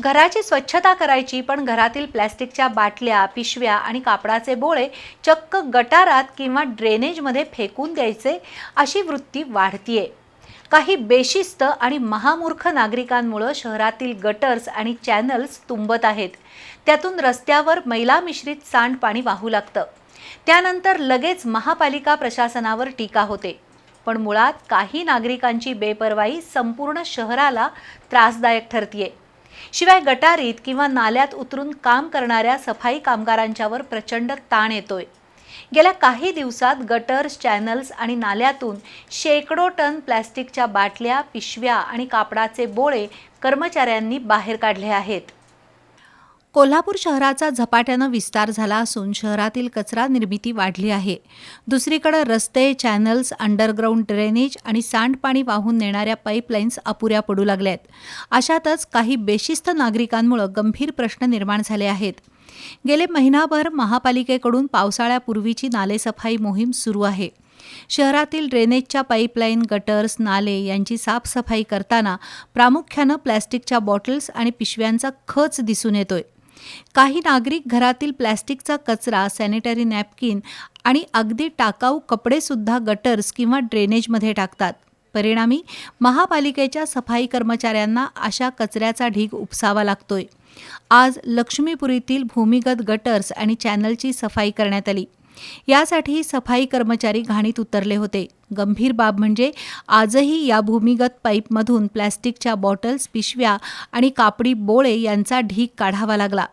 घराची स्वच्छता करायची पण घरातील प्लॅस्टिकच्या बाटल्या पिशव्या आणि कापडाचे बोळे चक्क गटारात किंवा ड्रेनेजमध्ये फेकून द्यायचे अशी वृत्ती वाढतीये. काही बेशिस्त आणि महामूर्ख नागरिकांमुळं शहरातील गटर्स आणि चॅनल्स तुंबत आहेत. त्यातून रस्त्यावर मैला मिश्रित सांडपाणी वाहू लागतं. त्यानंतर लगेच महापालिका प्रशासनावर टीका होते. पण मुळात काही नागरिकांची बेपर्वाई संपूर्ण शहराला त्रासदायक ठरतीये. शिवाय गटारीत किंवा नाल्यात उतरून काम करणाऱ्या सफाई कामगारांच्यावर प्रचंड ताण येतोय. गेल्या काही दिवसात गटर्स चॅनल्स आणि नाल्यातून शेकडो टन प्लॅस्टिकच्या बाटल्या पिशव्या आणि कापडाचे बोळे कर्मचाऱ्यांनी बाहेर काढले आहेत. कोल्हापूर शहराचा झपाट्यानं विस्तार झाला असून शहरातील कचरा निर्मिती वाढली आहे. दुसरीकडे रस्ते चॅनल्स अंडरग्राऊंड ड्रेनेज आणि सांडपाणी वाहून नेणाऱ्या पाईपलाईन्स अपुऱ्या पडू लागल्या आहेत अशातच काही बेशिस्त नागरिकांमुळे गंभीर प्रश्न निर्माण झाले आहेत. गेले महिनाभर महापालिकेकडून पावसाळ्यापूर्वीची नालेसफाई मोहीम सुरू आहे. शहरातील ड्रेनेजच्या पाईपलाईन गटर्स नाले यांची साफसफाई करताना प्रामुख्यानं प्लॅस्टिकच्या बॉटल्स आणि पिशव्यांचा खच दिसून येतोय. काही नागरिक घरातील प्लॅस्टिकचा कचरा सॅनिटरी नॅपकिन आणि अगदी टाकाऊ कपडेसुद्धा गटर्स किंवा ड्रेनेजमध्ये टाकतात. परिणामी महापालिकेच्या सफाई कर्मचाऱ्यांना अशा कचऱ्याचा ढीग उपसावा लागतोय. आज लक्ष्मीपुरीतील भूमिगत गटर्स आणि चॅनलची सफाई करण्यात आली. यासाठी सफाई कर्मचारी घाणीत उतरले होते. गंभीर बाब म्हणजे आजही या भूमिगत पाईपमधून प्लॅस्टिकच्या बॉटल्स पिशव्या आणि कापडी बोळे यांचा ढीग काढावा लागला.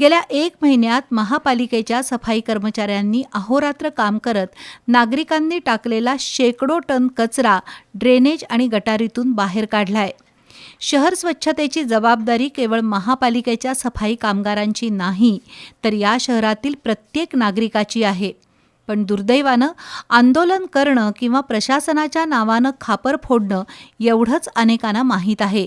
गेल्या एक महिन्यात महापालिकेच्या सफाई कर्मचाऱ्यांनी अहोरात्र काम करत नागरिकांनी टाकलेला शेकडो टन कचरा ड्रेनेज आणि गटारीतून बाहेर काढलाय. शहर स्वच्छतेची जबाबदारी केवळ महापालिकेच्या सफाई कामगारांची नाही तर या शहरातील प्रत्येक नागरिकाची आहे. पण दुर्दैवानं आंदोलन करणं किंवा प्रशासनाच्या नावानं खापर फोडणं एवढंच अनेकांना माहीत आहे.